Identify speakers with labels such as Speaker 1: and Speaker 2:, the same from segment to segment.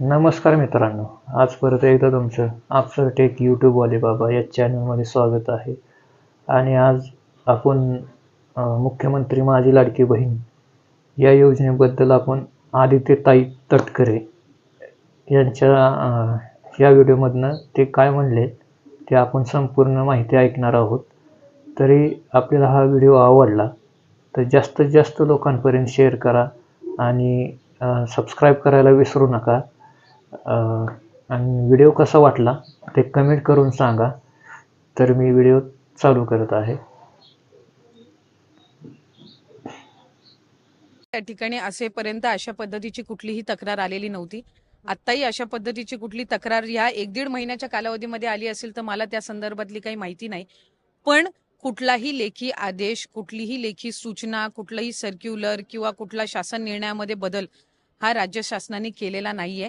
Speaker 1: नमस्कार मित्रांनो आज परत एकदा तुमचं आपसर टेक यूट्यूबवाले बाबा या चॅनलमध्ये स्वागत आहे. आणि आज आपण मुख्यमंत्री माझी लाडकी बहीण या योजनेबद्दल आपण आदित्यताई तटकरे यांच्या या व्हिडिओमधनं ते काय म्हणले ते आपण संपूर्ण माहिती ऐकणार आहोत. तरी आपल्याला हा व्हिडिओ आवडला तर जास्तीत जास्त लोकांपर्यंत शेअर करा आणि सबस्क्राईब करायला विसरू नका. आणि व्हिडिओ कसा वाटला ते कमेंट करून सांगा. तर मी व्हिडिओ चालू करत आहे.
Speaker 2: त्या ठिकाणी असेपर्यंत अशा पद्धतीची कुठलीही तक्रार आलेली नव्हती. आत्ताही अशा पद्धतीची कुठली तक्रार ह्या एक दीड महिन्याच्या कालावधीमध्ये आली असेल तर मला त्या संदर्भातली काही माहिती नाही. पण कुठलाही लेखी आदेश कुठलीही लेखी सूचना कुठलाही सर्क्युलर किंवा कुठला शासन निर्णयामध्ये बदल हा राज्य शासनाने केलेला नाहीये.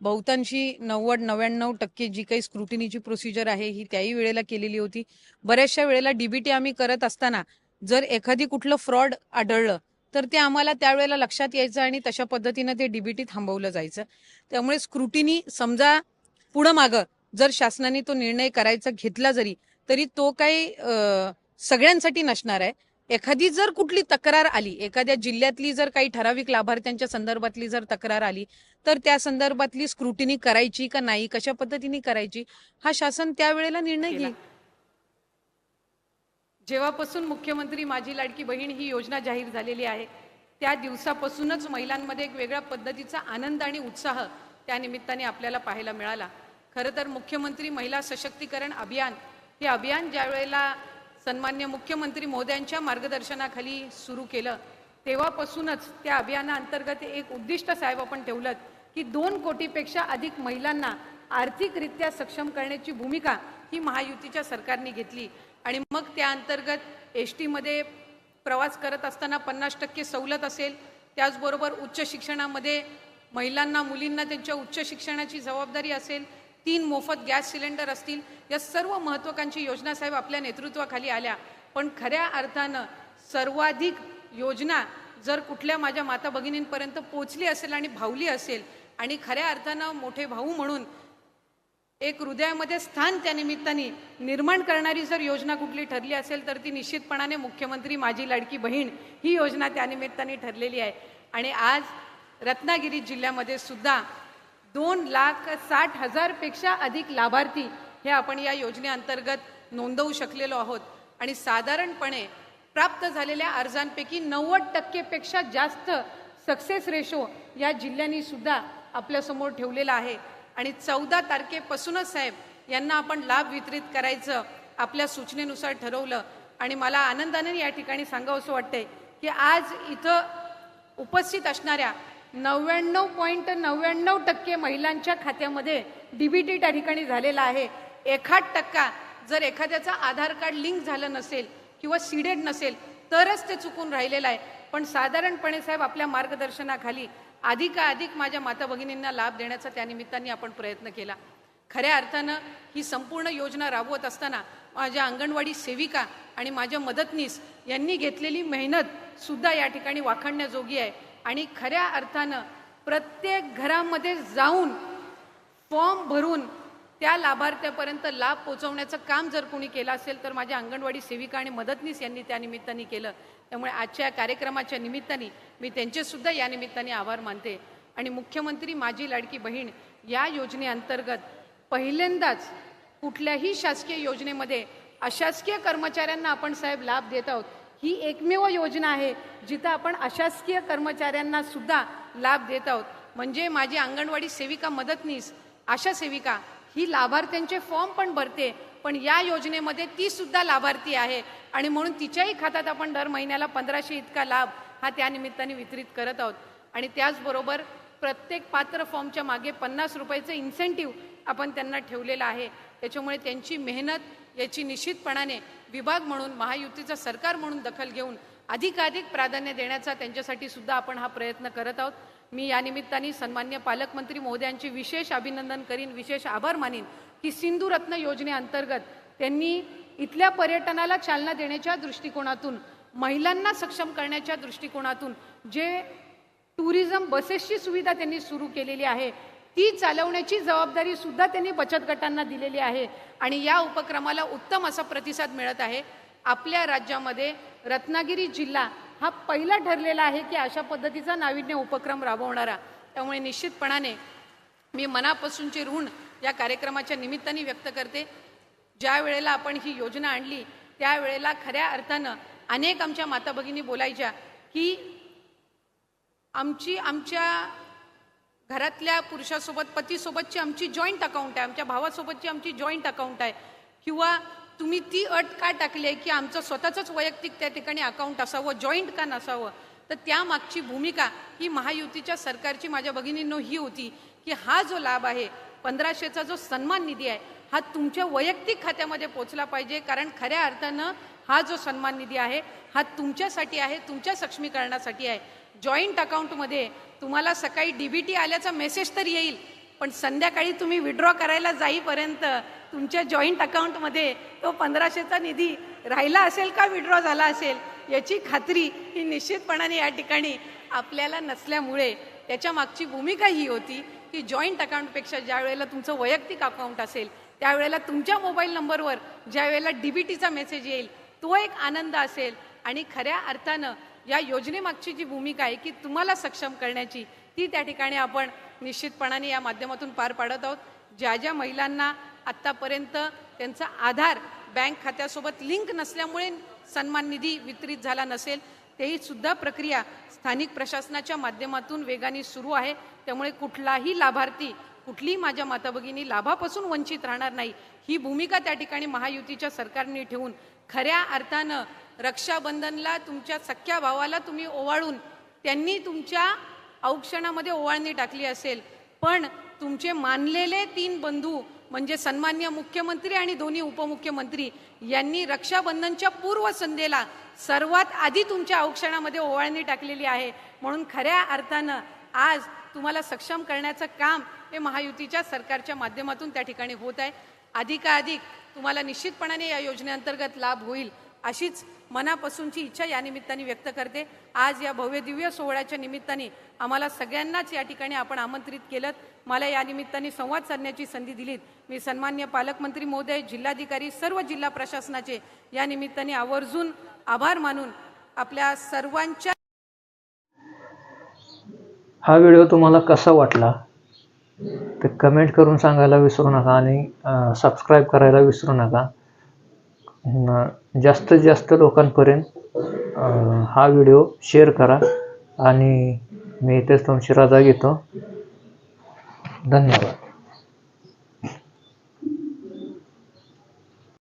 Speaker 2: बहुतांशी नव्वद नव्याण्णव टक्के जी काही स्क्रुटिनीची प्रोसिजर आहे ही त्याही वेळेला केलेली होती. बऱ्याचशा वेळेला डीबीटी आम्ही करत असताना जर एखादी कुठलं फ्रॉड आढळलं तर ते आम्हाला त्यावेळेला लक्षात यायचं आणि तशा पद्धतीनं ते डीबीटी थांबवलं जायचं. त्यामुळे स्क्रुटिनी समजा पुढं मागं जर शासनाने तो निर्णय करायचा घेतला जरी तरी तो काही सगळ्यांसाठी नसणार आहे. एखादी जर कुठली तक्रार आली एखाद्या जिल्ह्यातली जर काही ठराविक लाभार्थ्यांच्या संदर्भातली जर तक्रार आली तर त्या संदर्भातली स्क्रुटिनी करायची का नाही कशा पद्धतीने करायची हा शासन त्यावेळेला निर्णय घेईल. जेव्हापासून मुख्यमंत्री माझी लाडकी बहीण ही योजना जाहीर झालेली आहे त्या दिवसापासूनच महिलांमध्ये एक वेगळ्या पद्धतीचा आनंद आणि उत्साह त्या निमित्ताने आपल्याला पाहायला मिळाला. खरं तर मुख्यमंत्री महिला सशक्तीकरण अभियान हे अभियान ज्या वेळेला सन्मान्य मुख्यमंत्री मोद्यांच्या मार्गदर्शनाखाली सुरू केलं. तेव्हापासूनच त्या अभियानाअंतर्गत एक उद्दिष्ट साहेब आपण ठेवलं की दोन कोटीपेक्षा अधिक महिलांना आर्थिकरित्या सक्षम करण्याची भूमिका ही महायुतीच्या सरकारने घेतली. आणि मग त्या अंतर्गत एस टीमध्ये प्रवास करत असताना पन्नास टक्के सवलत असेल त्याचबरोबर उच्च शिक्षणामध्ये महिलांना मुलींना त्यांच्या उच्च शिक्षणाची जबाबदारी असेल तीन मोफत गॅस सिलेंडर असतील या सर्व महत्त्वाकांक्षी योजना साहेब आपल्या नेतृत्वाखाली आल्या. पण खऱ्या अर्थानं सर्वाधिक योजना जर कुठल्या माझ्या माता भगिनींपर्यंत पोचली असेल आणि भावली असेल आणि खऱ्या अर्थानं मोठे भाऊ म्हणून एक हृदयामध्ये स्थान त्या निमित्ताने निर्माण करणारी जर योजना कुठली ठरली असेल तर ती निश्चितपणाने मुख्यमंत्री माझी लाडकी बहीण ही योजना त्यानिमित्ताने ठरलेली आहे. आणि आज रत्नागिरी जिल्ह्यामध्ये सुद्धा दोन लाख साठ हजारपेक्षा अधिक लाभार्थी हे आपण या योजनेअंतर्गत नोंदवू शकलेलो आहोत. आणि साधारणपणे प्राप्त झालेल्या अर्जांपैकी नव्वद टक्केपेक्षा जास्त सक्सेस रेशो या जिल्ह्यांनी सुद्धा आपल्यासमोर ठेवलेला आहे. आणि चौदा तारखेपासूनच साहेब यांना आपण लाभ वितरित करायचं आपल्या सूचनेनुसार ठरवलं. आणि मला आनंदाने या ठिकाणी सांगावं असं वाटतंय की आज इथं उपस्थित असणाऱ्या नव्याण्णव पॉईंट नव्याण्णव टक्के महिलांच्या खात्यामध्ये डीबीटी त्या ठिकाणी झालेला आहे. एखाद टक्का जर एखाद्याचा आधार कार्ड लिंक झालं नसेल किंवा सीडेड नसेल तरच ते चुकून राहिलेलं आहे. पण साधारणपणे साहेब आपल्या मार्गदर्शनाखाली अधिकाधिक माझ्या माता भगिनींना लाभ देण्याचा त्या निमित्ताने आपण प्रयत्न केला. खऱ्या अर्थानं ही संपूर्ण योजना राबवत असताना माझ्या अंगणवाडी सेविका आणि माझ्या मदतनीस यांनी घेतलेली मेहनत सुद्धा या ठिकाणी वाखाणण्याजोगी आहे. आणि खऱ्या अर्थानं प्रत्येक घरामध्ये जाऊन फॉर्म भरून त्या लाभार्थ्यापर्यंत लाभ पोचवण्याचं काम जर कोणी केलं असेल तर माझ्या अंगणवाडी सेविका आणि मदतनीस यांनी त्या निमित्ताने केलं. त्यामुळे आजच्या या कार्यक्रमाच्या निमित्ताने मी त्यांचेसुद्धा या निमित्ताने आभार मानते. आणि मुख्यमंत्री माझी लाडकी बहीण या योजनेअंतर्गत पहिल्यांदाच कुठल्याही शासकीय योजनेमध्ये अशासकीय कर्मचाऱ्यांना आपण साहेब लाभ देत आहोत. ही एकमेव योजना आहे जिथं आपण अशासकीय कर्मचाऱ्यांना सुद्धा लाभ देत आहोत. म्हणजे माझी अंगणवाडी सेविका मदतनीस आशा सेविका ही लाभार्थ्यांचे फॉर्म पण भरते पण या योजनेमध्ये ती सुद्धा लाभार्थी आहे आणि म्हणून तिच्याही खात्यात आपण दर महिन्याला पंधराशे इतका लाभ हा त्यानिमित्ताने वितरित करत आहोत. आणि त्याचबरोबर प्रत्येक पात्र फॉर्मच्या मागे पन्नास रुपयाचं इन्सेंटिव्ह आपण त्यांना ठेवलेलं आहे. त्याच्यामुळे त्यांची मेहनत याची निश्चितपणाने विभाग म्हणून महायुतीचं सरकार म्हणून दखल घेऊन अधिकाधिक प्राधान्य देण्याचा त्यांच्यासाठी सुद्धा आपण हा प्रयत्न करत आहोत. मी या निमित्ताने सन्मान्य पालकमंत्री महोदयांचे विशेष अभिनंदन करीन विशेष आभार मानीन. की सिंधुरत्न योजनेअंतर्गत त्यांनी इथल्या पर्यटनाला चालना देण्याच्या दृष्टिकोनातून महिलांना सक्षम करण्याच्या दृष्टिकोनातून जे टुरिझम बसेसची सुविधा त्यांनी सुरू केलेली आहे ती चालवण्याची जबाबदारी सुद्धा त्यांनी बचत गटांना दिलेली आहे. आणि या उपक्रमाला उत्तम असा प्रतिसाद मिळत आहे. आपल्या राज्यामध्ये रत्नागिरी जिल्हा हा पहिला ठरलेला आहे की अशा पद्धतीचा नाविन्य उपक्रम राबवणारा. त्यामुळे निश्चितपणाने मी मनापासूनचे ऋण या कार्यक्रमाच्या निमित्ताने व्यक्त करते. ज्या वेळेला आपण ही योजना आणली त्यावेळेला खऱ्या अर्थानं अनेक आमच्या माता भगिनी बोलायच्या की आमची आमच्या घरातल्या पुरुषासोबत पतीसोबतची आमची जॉईंट अकाउंट आहे. आमच्या भावासोबतची आमची जॉईंट अकाउंट आहे. किंवा तुम्ही ती अट का टाकली आहे की आमचं स्वतःचंच वैयक्तिक त्या ठिकाणी अकाउंट असावं जॉईंट का नसावं? तर त्यामागची भूमिका ही महायुतीच्या सरकारची माझ्या भगिनींनो ही होती की हा जो लाभ आहे पंधराशेचा जो सन्मान निधी आहे हा तुमच्या वैयक्तिक खात्यामध्ये पोचला पाहिजे. कारण खऱ्या अर्थानं हा जो सन्मान निधी आहे हा तुमच्यासाठी आहे तुमच्या सक्षमीकरणासाठी आहे. जॉईंट अकाउंटमध्ये तुम्हाला सकाळी डी बी टी आल्याचा मेसेज तर येईल पण संध्याकाळी तुम्ही विड्रॉ करायला जाईपर्यंत तुमच्या जॉईंट अकाउंटमध्ये तो पंधराशेचा निधी राहिला असेल का विड्रॉ झाला असेल याची खात्री ही निश्चितपणाने या ठिकाणी आपल्याला नसल्यामुळे त्याच्या मागची भूमिका ही होती की जॉईंट अकाउंटपेक्षा ज्या वेळेला तुमचं वैयक्तिक अकाउंट असेल त्यावेळेला तुमच्या मोबाईल नंबरवर ज्या वेळेला टीचा मेसेज येईल तो एक आनंद असेल. आणि खऱ्या अर्थानं या योजनेमागची जी भूमिका आहे की तुम्हाला सक्षम करण्याची ती त्या ठिकाणी आपण निश्चितपणाने या माध्यमातून पार पाडत आहोत. ज्या ज्या महिलांना आत्तापर्यंत त्यांचा आधार बँक खात्यासोबत लिंक नसल्यामुळे सन्मान निधी वितरित झाला नसेल तेही सुद्धा प्रक्रिया स्थानिक प्रशासनाच्या माध्यमातून वेगाने सुरू आहे. त्यामुळे कुठलाही लाभार्थी कुठलीही माझ्या माता भगिनी लाभापासून वंचित राहणार नाही. ही भूमिका त्या ठिकाणी महायुतीच्या सरकारने ठेवून खऱ्या अर्थानं रक्षाबंधनला तुमच्या सख्या भावाला तुम्ही ओवाळून त्यांनी तुमच्या औक्षणामध्ये ओवाळणी टाकली असेल. पण तुमचे मानलेले तीन बंधू म्हणजे सन्मान्य मुख्यमंत्री आणि दोन्ही उपमुख्यमंत्री यांनी रक्षाबंधनच्या पूर्वसंध्येला सर्वात आधी तुमच्या औक्षणामध्ये ओवाळणी टाकलेली आहे. म्हणून खऱ्या अर्थानं आज तुम्हाला सक्षम करण्याचं काम हे महायुतीच्या सरकारच्या माध्यमातून त्या ठिकाणी होत आहे. अधिकाधिक तुम्हाला निश्चितपणाने या योजनेअंतर्गत लाभ होईल अशीच मनापासूनची इच्छा या निमित्ताने व्यक्त करते. आज या भव्य दिव्य सोहळ्याच्या निमित्ताने आम्हाला सगळ्यांनाच या ठिकाणी आपण आमंत्रित केलं. मला या निमित्ताने संवाद साधण्याची संधी दिलीत. मी सन्मान्य पालकमंत्री महोदय जिल्हाधिकारी सर्व जिल्हा प्रशासनाचे या निमित्ताने आवर्जून आभार मानून आपल्या सर्वांच्या
Speaker 1: हा व्हिडिओ तुम्हाला कसा वाटला? ते कमेंट करून सांगायला विसरू नका आणि सबस्क्राईब करायला विसरू नका. जास्तीत जास्त लोकांपर्यंत हा व्हिडिओ शेअर करा आणि मी इथेच तुमची रजा घेतो. धन्यवाद.